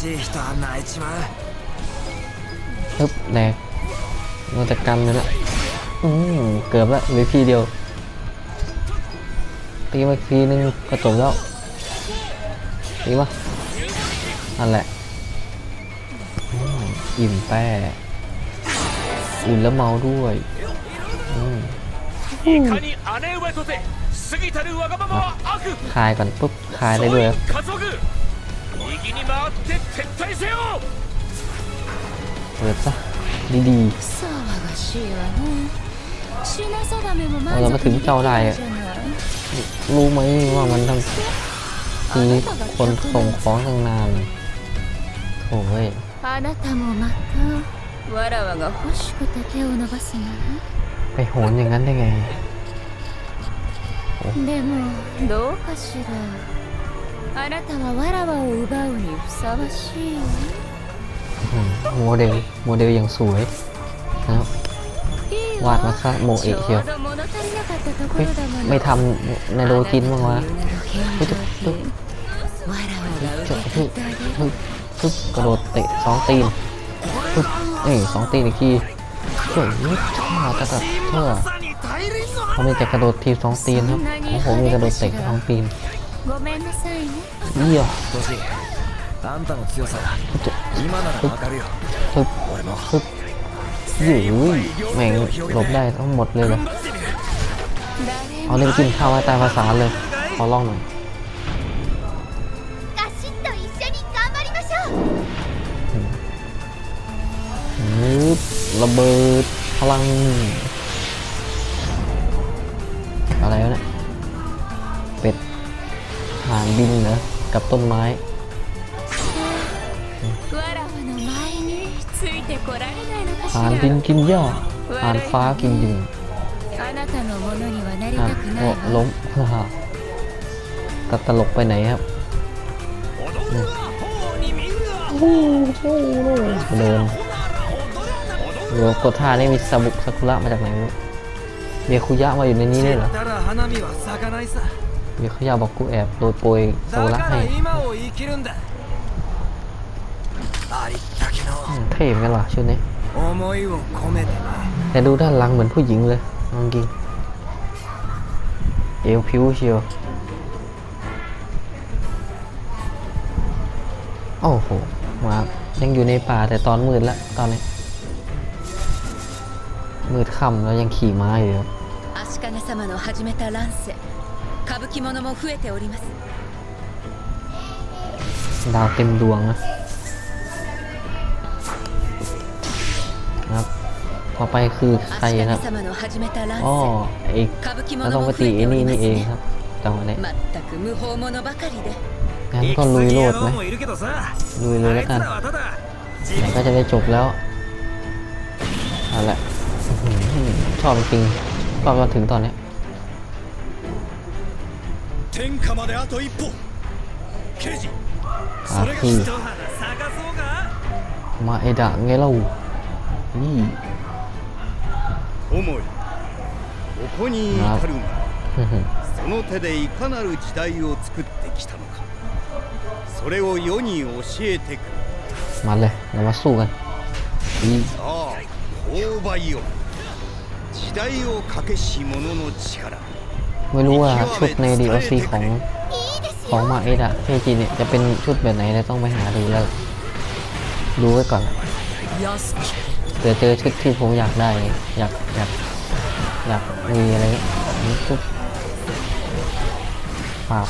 しい人は泣いちまう ฮึบแหลกมันจะกันเลยละอืมเกือบละเหลือทีเดียว ตีมาอีกทีนึงก็จบแล้ว ตีมานั่นแหละอืมอิ่มแป้อุ่นแล้วเมาด้วยอืม いかに姉上とて過ぎたるわがままは悪 คลายก่อนปุ๊บคลายได้ด้วยครับ 加速右に回って撤退せよ เปิดซะดี 騒がしいわね品定めも満 เรา 足 มาถึง にでき เจ้าได้ ない อะ じゃない ๆรู้ไหมว่ามันต้องทีคนส่งของตั้งนานโถ่เว้ย あなたもまたわらわが欲しくて手を伸ばすのね ไปโหนอย่างนั้นได้ไง でもどうかしら あなたはわらわを奪うにふさわしいわ อืมโมเดลโมเดลอย่างสวยนะครับ いい วาดมาซะโม ち เอะ ょ เชียว うど物足りなかったとこ เฮ้ย ろだもの ไม่ทำในโดจินบ้างวะ あなたの言うなら返上品わらわが เฮ้ย 受け取ってあげる เฮ้ยปึ๊บกระโดดเตะสองตีนปึ๊บนี่สองตีนอีกทีเฮ้ยชาตะตะเท่า まさに大輪の เขามีแต่กระโดดทีบสองตีนครับของผมมีกระโดดเตะสองตีน ごめんなさいね เยี่ย 年あんたの強さが จะ 今ならわかるよ ปึ๊บ 俺も ปึ๊บยืยแม่งหลบได้ทั้งหมดเลยเหรอ 頑張ってみる เอาเล่นกินข้าวไว้ตายภาษาเลย ขอลองหน่อย ガシッと一緒に頑張りましょう นึบระเบิดพลัง อะไรวะเนี่ย เป็ดห านบินนะกับต้นไม้ผ่านดินกินยอดผ่านฟ้ากินดินอ่ล้มฮ่าตัดตลกไปไหนครับโอ้โหเดินโอ้กดท่านี่มีสบุกซากุระมาจากไหนเบคุยะมาอยู่ในนี้เลยเหรอ เดี๋ยวเขาอยากบอกกูแอบโดยโปรยโซล่าให้เท่ไหมล่ะชุดนี้แต่ดูด้านหลังเหมือนผู้หญิงเลยลองกินเอวผิวเชียวโอ้โหมายังอยู่ในป่าแต่ตอนมืดแล้วตอนนี้ มืดค่ำแล้วยังขี่ม้าอยู่ครับ 歌舞伎者も増えております ดาวเต็มดวงนะนะครับต่อไปคือใคร 足利 นะครับ 様の始めた乱 อ๋อ 世 ไอ้ 歌舞伎 เรา 者 ต้อง も ไป 増 ตี え ไอ้ てお นี่ りま นี่ す เองครับจังหวะนี้ まったく無法者ばかりで งั้นก็ลุยโลดไหม もいるけどさ ลุยเลย あ แล้ว いつ กัน らはただ ไหนก็จะได้จบแล้วเอาละอื้อหือชอบจริงชอบมาถึงตอนเนี้ย 天下まであと一歩。刑事それが一花探そうか？Mẹ đã nghe lâu 思いここに至るがその手でいかなる時代を作ってきたのか。それを世に教えてくれ。Mà lè, nó mà sù gần Ý さあ勾配よ時代をかけし者の力。 ไม่รู้ว่าชุดใน DLC ของของมาเอดะเทจีเนี่ยจะเป็นชุดแบบไหนเลยต้องไปหาดูแล้วดูไว้ก่อนเดี๋ยวเจอชุดที่ผมอยากได้อยากอยากอยากมีอะไรชุดปราบ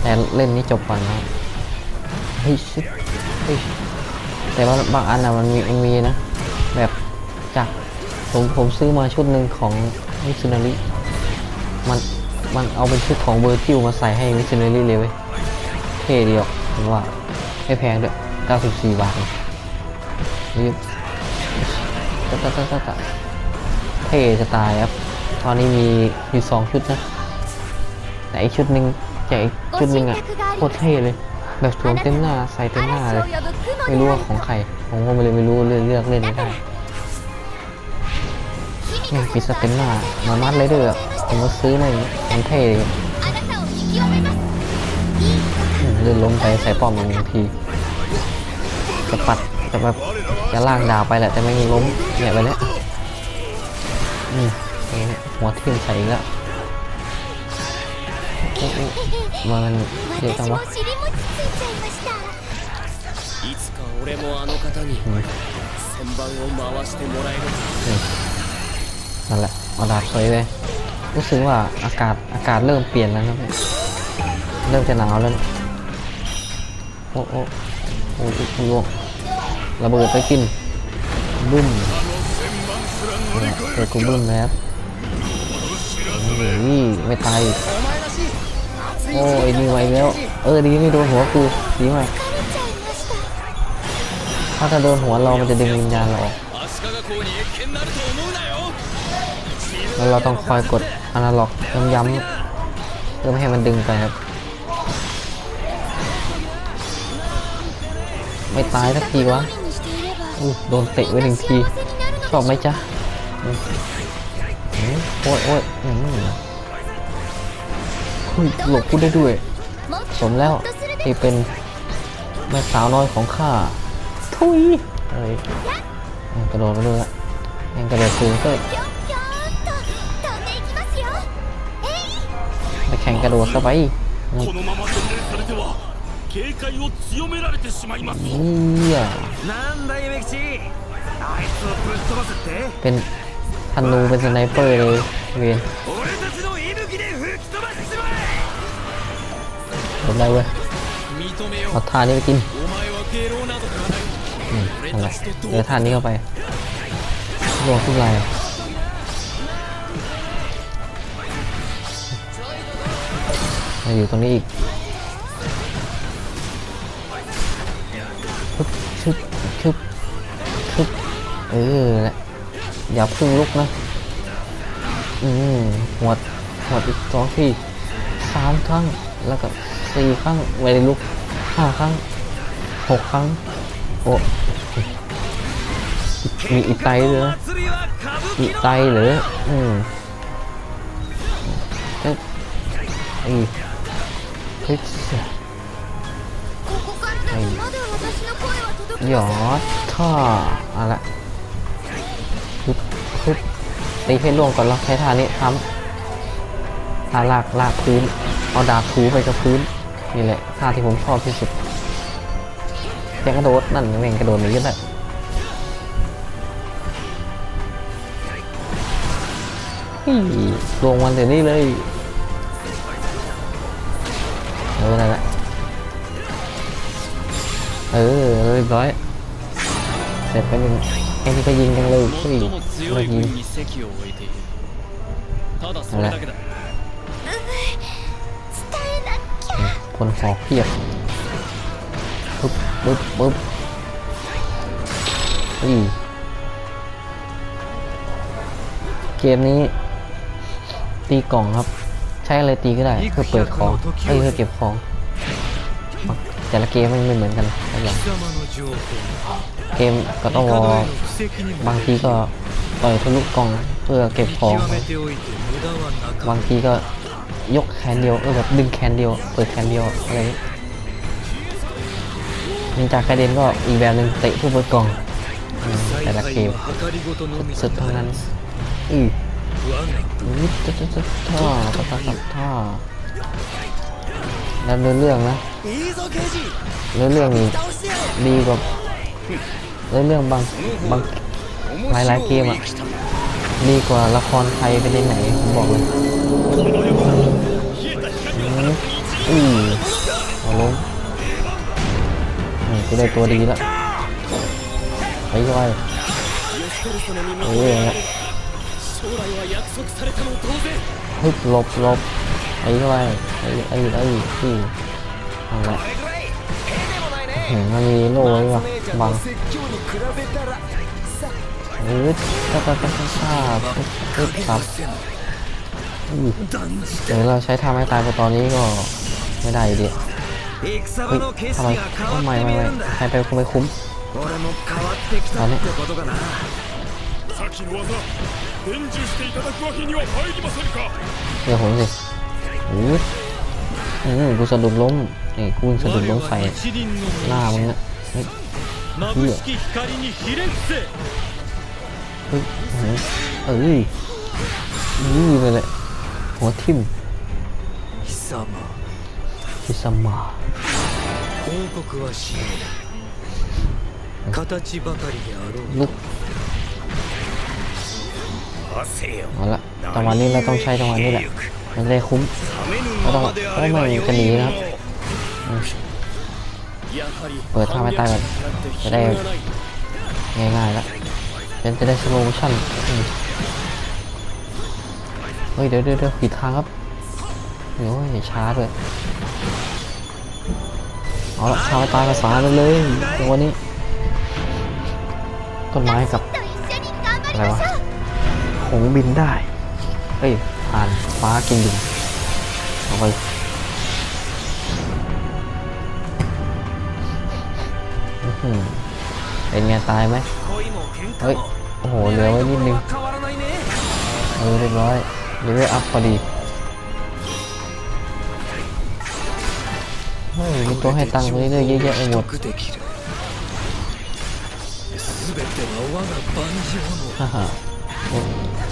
แต่เล่นนี้จบก่อนนะเฮ้ยชิเฮ้ยแต่ว่าบางอันอะมันมีมันมีนะ แบบจากผมผมซื้อมาชุดหนึ่งของ มิซูนาริมันมันเอาเป็นชุดของเบอร์ทิวมาใส่ให้มิซูนาริเลยเว้ยเท่ดีออกผมว่าไม่แพงด้วย 94 บาทเองรีบตะตะตะตะตะเท่จะตายครับ ตอนนี้มีอยู่สองชุดนะ แต่อีกชุดหนึ่งจากอีกชุดหนึ่งอะโคตรเท่เลย แบบสวมเต็มหน้าใส่เต็มหน้าเลย ไม่รู้ว่าของใคร ผมก็ไม่เลยไม่รู้เลยเลือกเล่นไม่ได้ เนี่ยปิดสเต็มหน้ามามัดเลยเด้อผมก็ซื้อมาอย่างนี้มันเท่ดี あなたを見極めます อื้อหื เดินลงไปใส่ป้อมอีกหนึ่งทีจะปัดจะแบบจะล่างดาวไปแหละแต่ไม่ล้มเนี่ยไปแล้วนี่นี่หัวทิ่มใส่อีกแล้วอุ๊ยอุ๊ยมันเยอะจัง 私 วะ も尻餅ついちゃいましたいつか俺もあの方に旋盤を回してもらえる นั่นแหละเอาดาบสวยเลย รู้สึกว่าอากาศอากาศเริ่มเปลี่ยนแล้วนะเริ่มจะหนาวแล้ว โอ้โอ้โอ้ยลวงระเบิดไปกินบึ้มเกิดกูบึ้มแล้วฮ้ยไม่ตายโอ้ยดีไว้แล้ว เออดีไม่โดนหัวกูดีมากถ้าจะโดนหัวเรามันจะดึงวิญญาณเราออก แล้วเราต้องคอยกดอนาล็อกย้ำๆเพื่อไม่ให้มันดึงไปครับ ไม่ตายสักทีวะโดนเตะไว้หนึ่งทีตอบไหมจ๊ะโอ้ยโอ้ยอย่างนี้คุหลบกูได้ด้วย สมแล้วที่เป็นแม่สาวน้อยของข้าทุยเอ้ยกระโดดไปด้วยละยังกระโดดสูงก็ แข่งกระโดดเข้าไปนี่เป็นธนูเป็นสไนเปอร์เลยเวียนหมดได้เว้ยเอาท่านี้ไปกินอะไรเดี๋ยวท่านี้เข้าไปรวมทุกลาย มาอยู่ตรงนี้อีกชึบชึบชึบชึบเออแหละอย่าพึ่งลุกนะ อืมหัวหัวอีกสองทีสามครั้ง แล้วก็สี่ครั้งไม่ได้ลุกห้าครั้งหกครั้ง โอ้มีอีไตเหรออีไตเหรออืมก็อี คลิปหยอดท่อเอาละคลิปคลิปตีให้ล่วงก่อนแล้วใช้ท่านี้ทำท่าลากลากพื้น เอาดาบถูไปกับพื้น นี่แหละท่าที่ผมชอบที่สุดแกกระโดดนั่นแม่งกระโดดหนีกันเลยลงมันเดี๋ยวนี้เลย ออนั่นแหละเออเรียบร้อยเสร็จไปหนึ่งไอ้นี่ก็ยิงกันเลยสิมายิงนั่นแหละคนฟอกเพียบปึ๊บปึ๊บปึ๊บอีเกมนี้ตีกล่องครับ ใช้อะไรตีก็ได้เพื่อเปิดของเพื่อเก็บของ แต่ละเกมมันไม่เหมือนกันอย่างเกมก็ต้องวอบางทีก็ต่อยทะลุกล่องเพื่อเก็บของ บางทีก็ยกแขนเดียวเออแบบดึงแขนเดียว เปิดแขนเดียวอะไรนินจากกระเด็นก็อีกแบบหนึ่งเตะเพื่อเปิดกล่องแต่ละเกมสุดเท่านั้นอือ วุ้ดท่อท่อท่อท่อแล้วเรื่องนะเรื่องดีกว่าเรื่องบางบางหลายหลายเกมอะดีกว่าละครไทยไปในไหนผมบอกเลยอืมเอาลงนี่กูได้ตัวดีละไปย่อยเออเนี่ย ฮึบลบลบไอ้ด้ยไอ้ไอ้ไอ้ที่นั่นเห็ะมันมีโล้ยว่ะบังฮึบก็ก็ก็ก็ฆ่าฮึบฮึบครับเดี๋ยวเราใช้ทำให้ตายไปตอนนี้ก็ไม่ได้เดียทำไมทำไมไม่ไม่ใครไปคงไม่คุ้มตอนนี้ 先の技伝授していただくわけには参りませんか Ya khusus Good Ini gue satu belum Eh gue satu belum saya Nah mengenai Gila Ui Ui gimana Mau tim Hisama Hisama 報告はしない形ばかりであろう เอาละจังวะนี้เราต้องใช้ตังวนี้แหละ มันเลยคุ้มเราต้องโอ้ไม่จะหนีนะครับเปิดท่าไม่ตายก่อนจะได้ง่ายๆแล้วเป็นจะได้สโลว์ชั่นเฮ้ยเดี๋ยวเดี๋ยวผิดทางครับเดี๋ยวช้าเลยเอาละชาวตายภาษาเลยวันนี้ต้นไม้กับอะไรวะ งบินได้ เฮ้ยผ่านฟ้ากินดินเอาไปเป็นไงตายไหมเฮ้ย โอ้โห เหลือไว้นิดนึง เออเรียบร้อยเลเวลอัพพอดีเฮ้ยมีตัวให้ตังค์เรื่อยๆเยอะแยไปหมดฮ่าฮ่า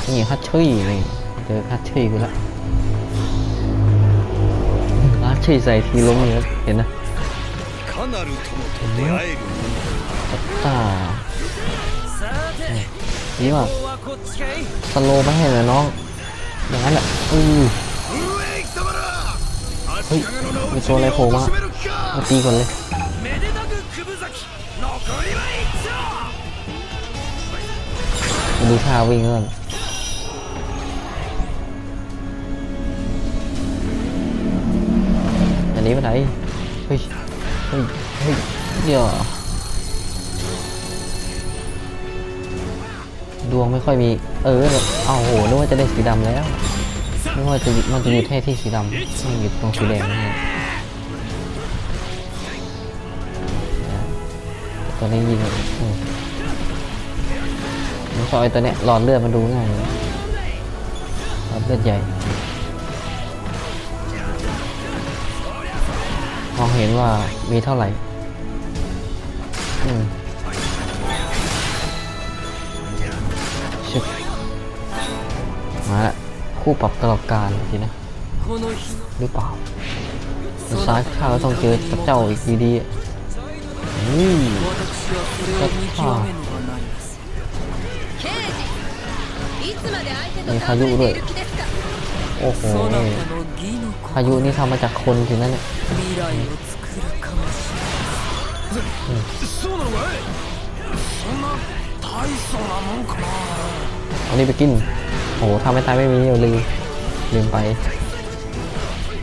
นี่ฮัตชี่นี่เจอฮัตชี่กูละฮัตชี่ใส่ทีลงเยอะเห็นนะจัดตาดีว่ะสโลไม่ให้เลยน้องอย่างนั้นแหละอือเฮ้ยมีโซนอะไรโผล่มามาตีก่อนเลยดูท่าวิ่งก่อน นนี้ไปไหน เฮ้ย เฮ้ย เฮ้ยเดี๋ยวดวงไม่ค่อยมี เออ เอาโหนึกว่าจะได้สีดำแล้วนึกว่าจะมันจะอยู่แค่ที่สีดำไม่อยู่ตรงสีแดงนะฮะตอนนี้ยิงอืมผมชอบไอตัวเนี้ยหลอดเลือดมันดูง่ายหลอดเลือดใหญ่ มองเห็นว่ามีเท่าไหร่ อืมชิบมาละคู่ปรับตลอดการทีนะ หรือเปล่าซ้ายข้าก็ต้องเจอเจ้าอีกดีๆนี่ก็ข้ามีคายุด้วย โอ้โห พายุนี่ทำมาจากคนถึงนั่นเนี่ยเอานี่ไปกินโหทำให้ตายไม่มีเดียวลืมลืมไป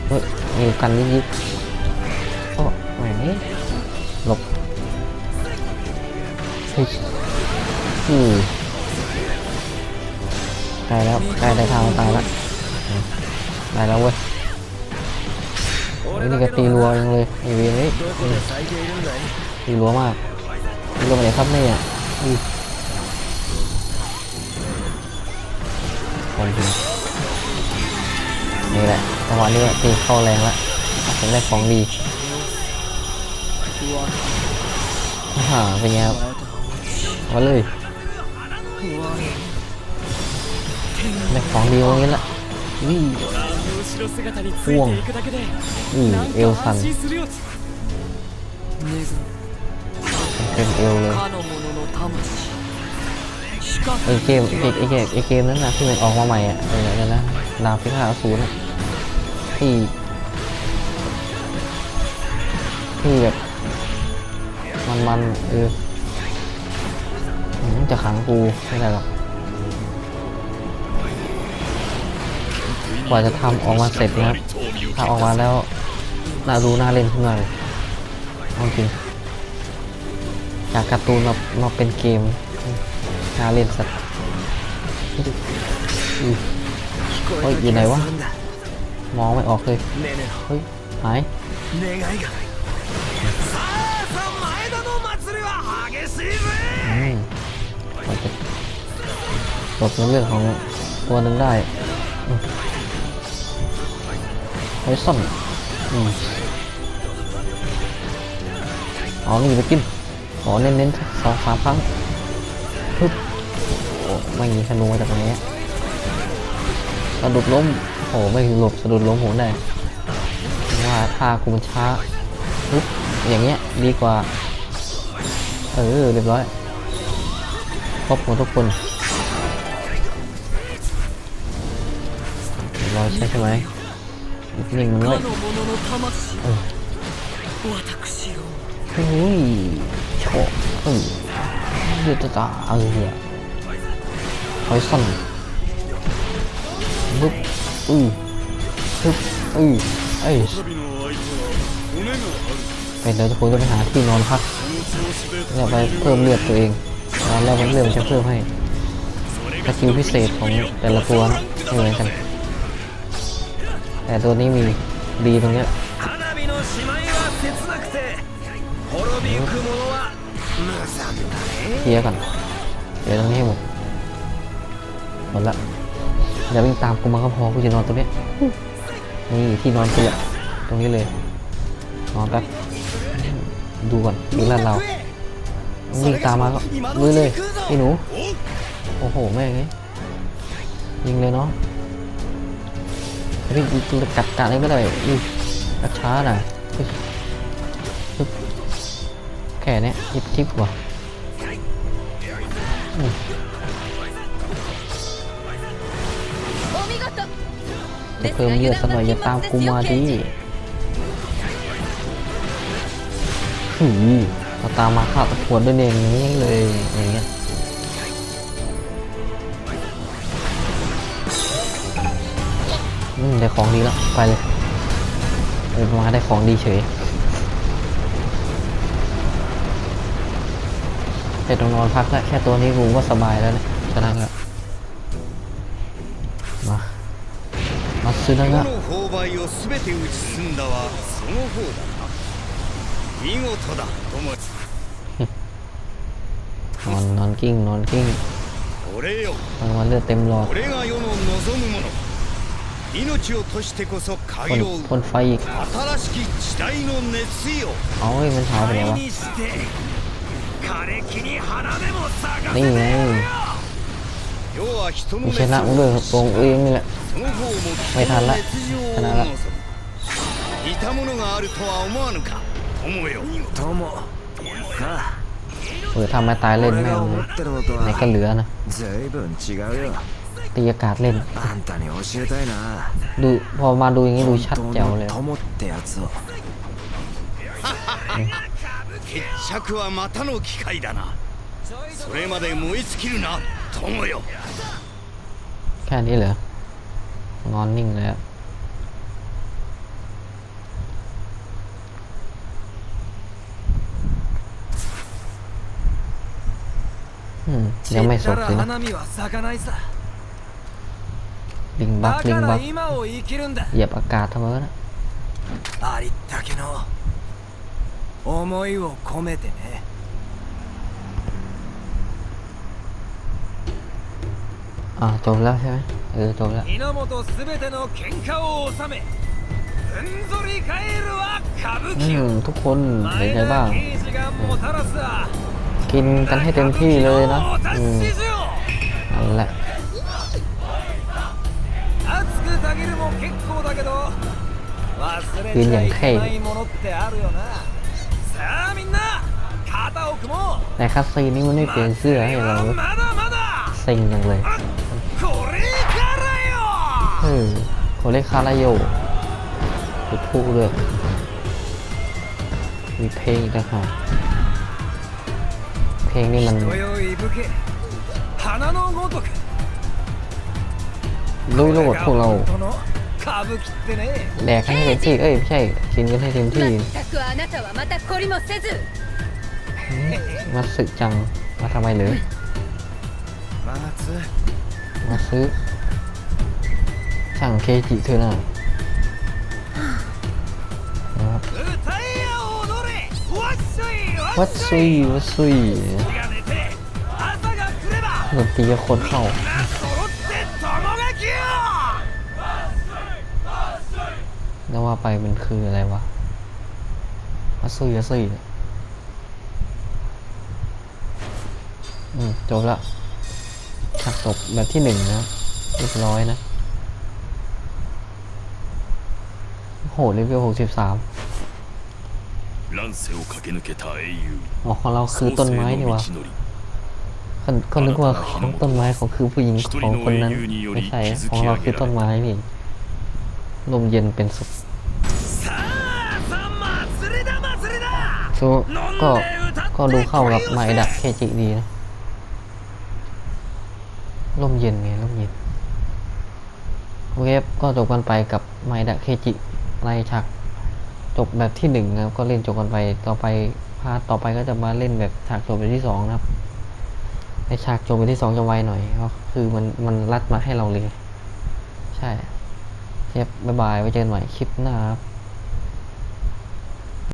เฮ้ยมีกันนิดยิบโอ้แหมหลบเฮ้ยอือตายแล้วตายได้ทางตายแล้วตายแล้วเว้ย นี่ก็ตีรัวยังเลยไอเวนนี่ตีรัวมากตีรัวมาไหนครับเนี่ยอือคนดีนี่แหละจังหวะนี้ตีเข้าแรงละเป็นแรกของดีหาเป็นไงครับมาเลยได้ของดีตรงนี้ละ นี่วงอืมเอลสั่นเป็นเอวเลยไอเกมไอเกมไอเกมนั้นนะที่มันออกมาใหม่อะอะไรนั่นนะดาบพิฆาตศูนย์ที่ที่แบบมันมันเออจะขังกูไม่ได้หรอก กว่าจะทำออกมาเสร็จนะครับถ้าออกมาแล้วน่ารู้น่าเล่นขึ้นมาเลยจริงจากการ์ตูนมามาเป็นเกมน่าเล่นสัตว์เฮ้ยอยู่ไหนวะมองไม่ออกเลยเฮ้ยหายจบในเรื่องของตัวหนึ่งได้ อืมไว้ซ่อนอืมอ๋อนี่ไปกินขอเน้นๆสองสามครั้งปึ๊บโอ้ไม่มีธนูมาจากไหนอะสะดุดล้มโอ้ไม่หลบสะดุดล้มโหได้ว่าท่ากูมันช้าปึ๊บอย่างเงี้ยดีกว่า เออเรียบร้อยครบหมดทุกคนเรียบร้อยใช่ใช่ไหม หนึ่งเลยโอ้ยโชกเออยืดตาเออเฮ้ยไฟสั่นบึ๊บอือบึ๊บอือเอ้ยไปเดี๋ยวจะคุยกันหาที่นอนพักเนี่ยไปเพิ่มเลือดตัวเองแล้วเลือดมัจะเพิ่มให้สกิลพิเศษของแต่ละตัวนะเหมือนกัน แต่ตัวนี้มีดีตรงเนี้ยเคียร์ก่นเดี๋ยวตรงนี้ให้หมดหมดละอย่าวิ่งตามกูมาก็พอกูจะนอนตรงนี้นี่ที่นอนกูและตรงนี้เลยนอนแป๊บดูก่อนดูแลเราวิ่งตามมาก็ลุยเลยไอ้หนูโอ้โหแม่งยิงเลยเนาะ เฮ้ยกัดตาอะไรไม่ได้อือช้าหน่อยแค่นี้ยยิบทิพย์ว่ะจะเพิ่มเยอะสักหน่อยอย่าตามกูมาดิหืมตามมาข้าวตะขวนด้วยเองนี้เลยอย่างเงี้ย ได้ของดีแล้ว ไปเลยมาได้ของดีเฉยแต่ตรงนอนพักแล้วแค่ตัวนี้กูก็สบายแล้วเนะชนะแล้วมามาซื้อแล้วนะนอนนอนกิ้งนอนกิ้งมันมาเลือดเต็มหลอด 命を賭してこそ พ่น 鍵を生 พ่นไฟอีก む新しき時代の熱意を เอาเฮ้ยมันหายไปไหนวะ にして枯れ木に花でも咲か นี่ไง 世は人の ไม่ 熱 ชนะกูเลยตรงเองนี่แหละ その方もไม่ทันละ 熱情を ชนะละ 望む似たものがあるとは思わぬか友よ友か เออทำมาตายเล่น 俺 แม่ が ง 思ってるのと ไหน は ก็เหลือนะ 随分違うよ ตีอากาศเล่น あんたに教えたいな ดูพอมาดูอย่างนี้ดูชัด 本 แจ๋ว 当 เลย の友ってやつを決着はまたの機会だなそれまで燃え尽きるな友よ แค่นี้เหรอนอนนิ่งเลยอะอืมยังไม่สดเลยนะ 花見は咲かないさ ลิงบัก だ ลิง か บั ら ก 今を生きるんだ เหยียบอากาศทำไมวะนะ ありったけの思いを込めてね อ่าจบแล้วใช่ไหมเออจบแล้ว 源すべての喧嘩を収めふんぞり返るは歌舞 อื 伎 มทุกคนเป็นไงบ้าง 刑事がもたらすは กินกันให้เต็มที่เลยนะ お達 อืม し状 นั่นแหละ くたぎるも結構だけど忘れคืน ち อย่า ゃ ง い เท่ けないものってあるよなさあみんな肩を組もう ในคัสซีนนี่มันไม่เปลี่ยนเสื้อให้เรา まだまだ เซ็งจังเลย これからよ เออโคเลคาราโยจุดพูด้วยมีเพลงอีกต่างหากเพลงนี่มัน 今宵ぶけ花のごとく ลุยโลดพวกเราแดกให้เต็มที่เอ้ยไม่ใช่กินกันให้เต็มที่มาสึกจังมาทำไมเลยมาซื้อสั่งเคจิเธอหน่ะวัดซุยวัดซุยดนตีโคนเข้า ว่าไปมันคืออะไรวะมัตสื่อสื่ออืมจบละฉากจบแบบที่หนึ่งนะเรียบร้อยนะโหเลเวลหกสิบสามอ๋อของเราคือต้นไม้นี่วะก็นึกว่าของต้นไม้ของคือผู้หญิงของคนนั้นไม่ใช่ของเราคือต้นไม้นี่ลมเย็นเป็นสุด ซูก็ก็ดูเข้ากับไมดะเคจิดีนะลมเย็นไงลมเย็นโอเคครับก็จบกันไปกับไมดะเคจิในฉากจบแบบที่หนึ่งนะครับ ก็เล่นจบกันไปต่อไปพาต่อไปก็จะมาเล่นแบบฉากจบแบบที่สองนะครับในฉากจบแบบที่สองจะไวหน่อยก็คือมันมันรัดมาให้เราเลย ใช่เย็บบ๊ายบายไว้เจอกันใหม่คลิปหน้าครับ